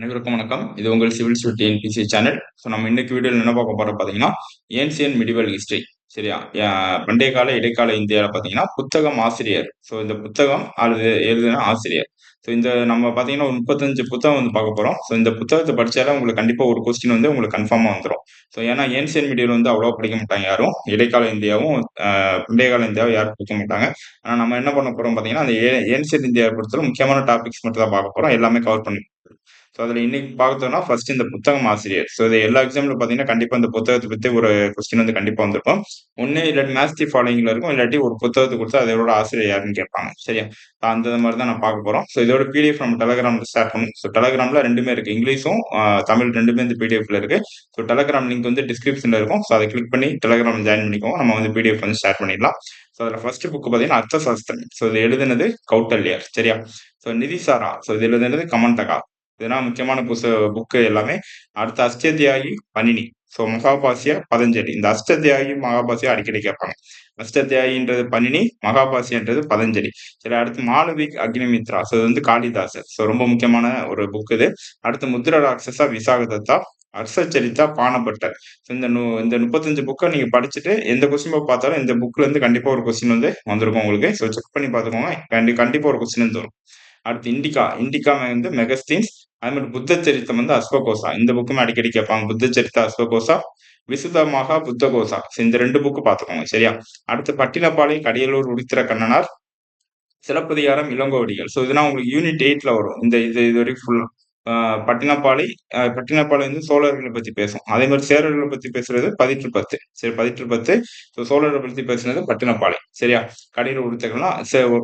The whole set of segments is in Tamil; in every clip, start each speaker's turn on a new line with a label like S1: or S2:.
S1: அனைவருக்கும் வணக்கம். இது உங்கள் civil stud TNPSC channel so நம்ம இன்னைக்கு வீடியோவில் என்ன பார்க்க போறோம் பார்த்தீங்கன்னா ஏன்சியன் மிடிவல் ஹிஸ்டரி சரியா? பண்டைய கால இடைக்கால இந்தியாவில் பார்த்தீங்கன்னா புத்தகம் ஆசிரியர். ஸோ இந்த புத்தகம் அல்லது எழுதுன ஆசிரியர். ஸோ இந்த நம்ம பார்த்தீங்கன்னா ஒரு முப்பத்தஞ்சு புத்தகம் வந்து பார்க்க போகிறோம் ஸோ இந்த புத்தகத்தை படித்தாலே உங்களுக்கு கண்டிப்பாக ஒரு கொஸ்டின் வந்து உங்களுக்கு கன்ஃபார்மாக வந்துடும் ஸோ ஏன்னா ஏன்சியன் மீடியம் வந்து அவ்வளோ படிக்க மாட்டாங்க யாரும். இடைக்கால இந்தியாவும் பண்டைய கால இந்தியாவும் யாரும் படிக்க மாட்டாங்க. ஆனால் நம்ம என்ன பண்ண போகிறோம் பார்த்தீங்கன்னா அந்த ஏன்சியன் இந்தியாவை பொறுத்தவரை முக்கியமான டாபிக்ஸ் மட்டும் தான் பார்க்க போகிறோம் எல்லாமே கவர் பண்ணி ஸோ அதில் இன்னைக்கு பார்த்தோம்னா ஃபர்ஸ்ட் இந்த புத்தகம் ஆசிரியர். ஸோ இது எல்லா எக்ஸாம்ல பார்த்தீங்கன்னா கண்டிப்பாக இந்த புத்தகத்தை பற்றி ஒரு கொஸ்டின் வந்து கண்டிப்பாக வந்திருக்கும். ஒன்று இல்லாட்டி மேஸ்தி தி ஃபாலோயிங்ல இருக்கும். இல்லாட்டி ஒரு புத்தகத்தை கொடுத்து அதோட ஆசிரியர் யாருன்னு கேட்பாங்க. சரியா? அந்த மாதிரி தான் நான் பார்க்க போகிறோம் ஸோ இதோட பிடிஎஃப் நம்ம டெலகிராமில் ஸ்டார்ட் பண்ணும் ஸோ டெலகிராமில் ரெண்டுமே இருக்குது இங்கிலீஷும் தமிழ் ரெண்டுமே இந்த பிடிஎஃப்ல இருக்கு. ஸோ டெலகிராம் லிங்க் வந்து டிஸ்கிரிப்ஷனில் இருக்கும். ஸோ அதை கிளிக் பண்ணி டெலகிராம் ஜாயின் பண்ணிக்கோங்க. நம்ம வந்து பிடிஎஃப் வந்து ஷேர் பண்ணிடலாம். ஸோ அதில் ஃபர்ஸ்ட் புக் பார்த்தீங்கன்னா அர்த்தசாஸ்திரம். ஸோ இது எழுதுனது கௌட்டல்யர். சரியா? ஸோ நிதிசாரா ஸோ இது எழுதுனது கமண்டகா இதெல்லாம் முக்கியமான புஸ்த புக்கு எல்லாமே அடுத்து அஷ்டத்தியாகி பணினி ஸோ மகாபாசியா பதஞ்சலி இந்த அஷ்டத்தியாகி மகாபாசியா அடிக்கடி கேட்பாங்க. அஷ்டத்தியாகின்றது பணினி மகாபாசியன்றது பதஞ்சலி சரி அடுத்து மாலவிக் அக்னிமித்ரா. ஸோ இது வந்து காளிதாசர். ஸோ ரொம்ப முக்கியமான ஒரு புக் இது. அடுத்து முத்ர ராட்சசா விசாகதத்தா அர்சச்சரித்தா பானப்பட்டர் ஸோ இந்த நு இந்த முப்பத்தஞ்சு புக்கை நீங்க படிச்சுட்டு எந்த கொஸ்டின் பார்த்தாலும் இந்த புக்ல இருந்து கண்டிப்பா ஒரு கொஸ்டின் வந்து வந்திருக்கும் உங்களுக்கு. ஸோ செக் பண்ணி பார்த்துக்கோங்க. கண்டி கண்டிப்பா ஒரு கொஸ்டின் வந்து வரும். அடுத்து இண்டிகா. இண்டிகா வந்து மெகஸ்தீன்ஸ் அது மாதிரி புத்த சரித்தம் வந்து அஸ்வகோசா. இந்த புக்குமே அடிக்கடி கேட்பாங்க. புத்த சரித்தா அஸ்வகோசா விசுதமாக புத்தகோசா இந்த ரெண்டு புக்கு பார்த்துக்கோங்க சரியா? அடுத்து பட்டினப்பாளை கடியலூர் உடித்திர கண்ணனார் சிலப்பதிகாரம் இளங்கோவடிகள். ஸோ இதெல்லாம் உங்களுக்கு யூனிட் எயிட்ல வரும். இந்த இது இது வரைக்கும் ஃபுல்லாக பட்டினப்பாலை பட்டினப்பாலை வந்து சோழர்களை பத்தி பேசும். அதே மாதிரி சேரர்களை பத்தி பேசுறது பதிற்று பத்து சரி பதிற்று பத்து ஸோ சோழர்களை பத்தி பேசுனது பட்டினப்பாளை. சரியா? கடையில் உடுத்தகம்னா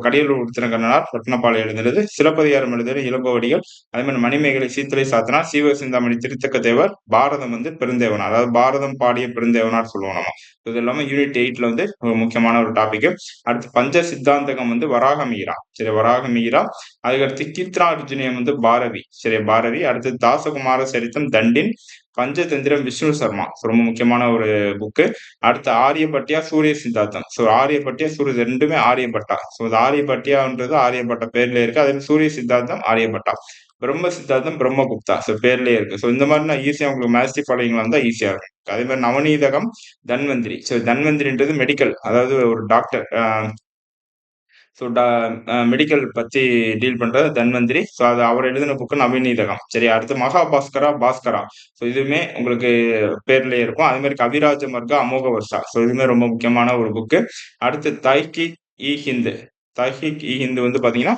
S1: கடையில் உடுத்தின கண்ணனார் பட்டினப்பாளை எழுதுனது. சிலப்பதிகாரம் எழுதுறது இளம்பவடிகள் அதே மாதிரி மணிமேகலை சீத்தலை சாத்தனா சீவ சிந்தாமணி திருத்தக்க தேவர் பாரதம் வந்து பெருந்தேவனார். அதாவது பாரதம் பாடிய பெருந்தேவனார் சொல்லுவோம் நம்ம. இது இல்லாமல் யூனிட் எயிட்ல வந்து ஒரு முக்கியமான ஒரு டாபிக் அடுத்து பஞ்ச சித்தாந்தகம் வந்து வராக மீரா சரி வராக மீரா அதுக்கடுத்து கீர்த்தனார்ஜுனியம் வந்து பாரவி. சரி பாரதி அடுத்து தாசகுமார சரித்தம் தண்டின் பஞ்சதந்திரம் விஷ்ணு சர்மா. ரொம்ப முக்கியமான ஒரு புக்கு அடுத்து ஆரியபட்டியா சூரிய சித்தாந்தம் ஸோ ஆரியபட்டியா சூரிய ரெண்டுமே ஆரியபட்டா. ஸோ இது ஆரியபட்டியான்றது ஆரியபட்டா பேர்ல இருக்கு. அதே சூரிய சித்தாந்தம் ஆரியபட்டா. பிரம்ம சித்தாந்தம் பிரம்மகுப்தா. ஸோ பேர்லயே இருக்கு. ஸோ இந்த மாதிரி நான் ஈஸியாக உங்களுக்கு மேஸ்டி பழகிங்களா இருந்தால் ஈஸியாக இருக்கும். அதே மாதிரி நவநீதகம் தன்வந்திரி. ஸோ தன்வந்திரின்றது மெடிக்கல் அதாவது ஒரு டாக்டர் ஸோ டா மெடிக்கல் பத்தி டீல் பண்றது தன்வந்திரி. ஸோ அது அவர் எழுதின புக்கு நவீனீதகம். சரி அடுத்து மகாபாஸ்கரா பாஸ்கரா. ஸோ இதுவுமே உங்களுக்கு பேர்லயே இருக்கும். அதே மாதிரி கவிராஜ மர்க்க அமோக வர்ஷா ஸோ இதுவுமே ரொம்ப முக்கியமான ஒரு புக்கு அடுத்து தைக்கி இ ஹிந்து. தஹிக் இ ஹிந்து வந்து பாத்தீங்கன்னா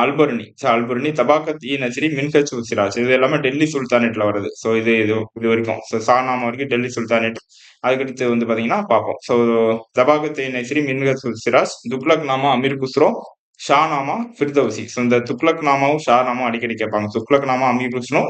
S1: Alberuni. So Alberuni Tabaqat i Nasiri Minhaj Us Siraj. இது எல்லாமே டெல்லி சுல்தானேட்ல வருது ஸோ இது இது இது வரைக்கும். ஸோ சானாமா வரைக்கும் டெல்லி சுல்தானேட். அதுக்கடுத்து வந்து பாத்தீங்கன்னா பார்ப்போம் so Tabaqat i Nasiri Minhaj us Siraj Tughlaq Nama Amir Khusro Shahnama Firdausi. So இந்த துக்லக் நாமாவும் ஷா அடிக்கடி கேட்பாங்க. துக்லக் நாமா அமீர் குஸ்ரோ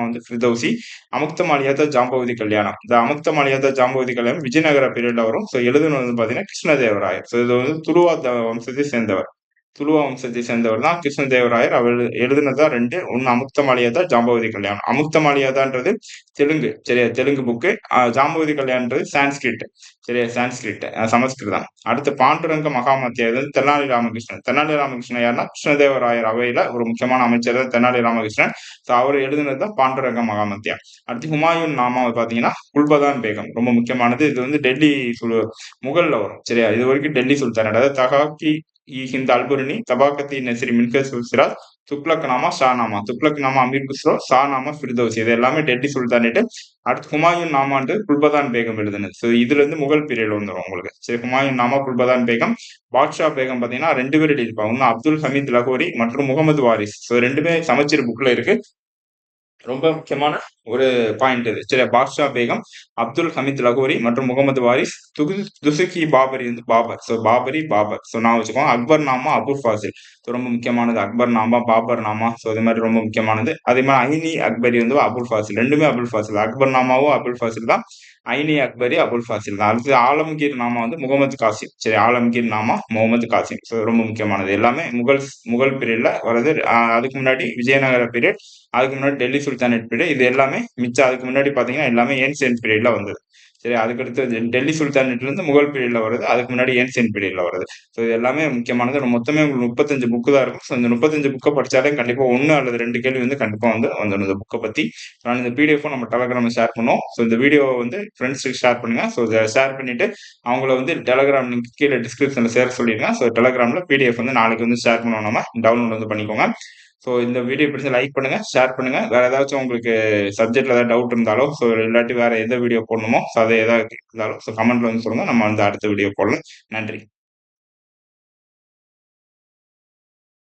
S1: வந்து ஃபிர்தௌசி. அமுக்த மாலியாத ஜாம்பவதி கல்யாணம். இந்த அமுக்த மாலியாத ஜாம்பவதி கல்யாணம் விஜயநகர பீரியட்ல வரும். ஸோ எழுதுனது வந்து பார்த்தீங்கன்னா கிருஷ்ணதேவராயர். ஸோ இது வந்து துருவா வம்சத்தை சேர்ந்தவர். துளுவா வம்சத்தை சேர்ந்தவர் தான் கிருஷ்ணதேவராயர். அவர் எழுதுனதா ரெண்டு ஒன்னு அமுக்த மாலியாதா ஜாம்பவதி கல்யாணம். அமுக்த மாலியாதான்றது தெலுங்கு. சரியா? தெலுங்கு புக்கு ஜாம்பவதி கல்யாணன்றது சான்ஸ்கிரிட். சரியா சான்ஸ்கிரிட் சமஸ்கிருதம் அடுத்து பாண்டுரங்க மகாமத்தியர் இது வந்து தென்னாலி ராமகிருஷ்ணன். தென்னாலி ராமகிருஷ்ணன் யாருன்னா கிருஷ்ணதேவராயர் அவையில ஒரு முக்கியமான அமைச்சர் தான் தென்னாலி ராமகிருஷ்ணன். ஸோ அவர் எழுதுனது தான் பாண்டுரங்க மகாமத்தியா அடுத்து ஹுமாயூன் நாமா பாத்தீங்கன்னா குல்பதான் பேகம் ரொம்ப முக்கியமானது. இது வந்து டெல்லி சுல் முகல்ல வரும். சரியா? இது வரைக்கும் டெல்லி சுல்தான். அதாவது தகாக்கி இ ஹிந்த் அல்புர்னி தபாகத்தி நெசிரி மின்கஸ் சிராஜ் துக்ளக் நாமா ஷா நாமா. துக்ளக் நாமா அமீர் குஸ்ரோ ஷா நாமா ஃபிர்தோசி. இது எல்லாமே டெல்லி சுல்தானேட்டு அடுத்து ஹுமாயூன் நாமான்றது குல்பதான் பேகம் எழுதுனது. ஸோ இதுல இருந்து முகல் பீரியட் வந்துடும் உங்களுக்கு. சரி ஹுமாயூன் நாமா குல்பதான் பேகம் பாட்ஷா பேகம் பாத்தீங்கன்னா ரெண்டு பேர் எழுதியிருப்பாங்க. ஒன்று அப்துல் ஹமீத் லகோரி மற்றும் முகமது வாரிஸ். ஸோ ரெண்டுமே சமச்சீர் புக்ல இருக்கு. ரொம்ப முக்கியமான ஒரு பாயிண்ட் இது. சரி பாட்ஷா பேகம் அப்துல் ஹமீத் லகோரி மற்றும் முகமது வாரிஸ் துகு துசுகி பாபரி வந்து பாபர். ஸோ பாபரி பாபர். ஸோ நான் வச்சுக்கோங்க அக்பர் நாமா அபுல் ஃபாசில். ஸோ ரொம்ப முக்கியமானது அக்பர் நாமா பாபர் நாமா. ஸோ இது மாதிரி ரொம்ப முக்கியமானது. அதே மாதிரி அஹினி அக்பரி வந்து அபுல் ஃபாசில். ரெண்டுமே அபுல் ஃபாசில். அக்பர் நாமாவும் அபுல் ஃபாசில் தான். ஐனி அக்பரி அபுல் ஃபாசில். தான் அடுத்து ஆலம்கீர் நாமா வந்து முகமது காசிம். சரி ஆலம்கீர் நாமா முகமது காசிம். ஸோ ரொம்ப முக்கியமானது. எல்லாமே முகல் முகல் பீரியட்ல வருது அதுக்கு முன்னாடி விஜயநகர பீரியட் அதுக்கு முன்னாடி டெல்லி சுல்தானேட் பீரியட் இது எல்லாமே மிச்சம். அதுக்கு முன்னாடி பாத்தீங்கன்னா எல்லாமே ஏன்சியன்ட் பீரியட்ல வந்தது. சரி அதுக்கடுத்து டெல்லி டெல்லி சுல்தானேட்லேருந்து முகல் பீரியட்ல வருது. அதுக்கு முன்னாடி ஏன்சியன் பீரியட்ல வருது. ஸோ இது எல்லாமே முக்கியமானது. மொத்தமே உங்களுக்கு 35 புக்கு தான் இருக்கும். ஸோ இந்த முப்பத்தஞ்சு புக்கை படிச்சாலே கண்டிப்பாக ஒன்று அல்லது ரெண்டு கேள்வி வந்து கண்டிப்பாக வந்து வந்துடும் இந்த புக்கை பத்தி. நான் இந்த பிடிஎஃபும் நம்ம டெலகிராமில் ஷேர் பண்ணுவோம். ஸோ இந்த வீடியோவை வந்து ஃப்ரெண்ட்ஸுக்கு ஷேர் பண்ணுங்க. ஸோ இதை ஷேர் பண்ணிட்டு அவங்கள வந்து டெலகிராம் லிங்க் கீழே டிஸ்கிரிப்ஷன்ல சேர சொல்லிடுங்க ஸோ டெலகிராம்ல பிடிஎஃப் வந்து நாளைக்கு வந்து ஷேர் பண்ணுவோம் நம்ம. டவுன்லோட் வந்து பண்ணிக்கோங்க. ஸோ இந்த வீடியோ பிடிச்ச லைக் பண்ணுங்க, ஷேர் பண்ணுங்க. வேற ஏதாச்சும் உங்களுக்கு சப்ஜெக்ட்ல ஏதாவது டவுட் இருந்தாலும் ஸோ இல்லாட்டி வேற எந்த வீடியோ போடணுமோ, ஸோ அதை ஏதாவது இருந்தாலும் ஸோ கமெண்ட்ல வந்து சொல்லுங்க. நம்ம வந்து அடுத்த வீடியோ போடலாம். நன்றி.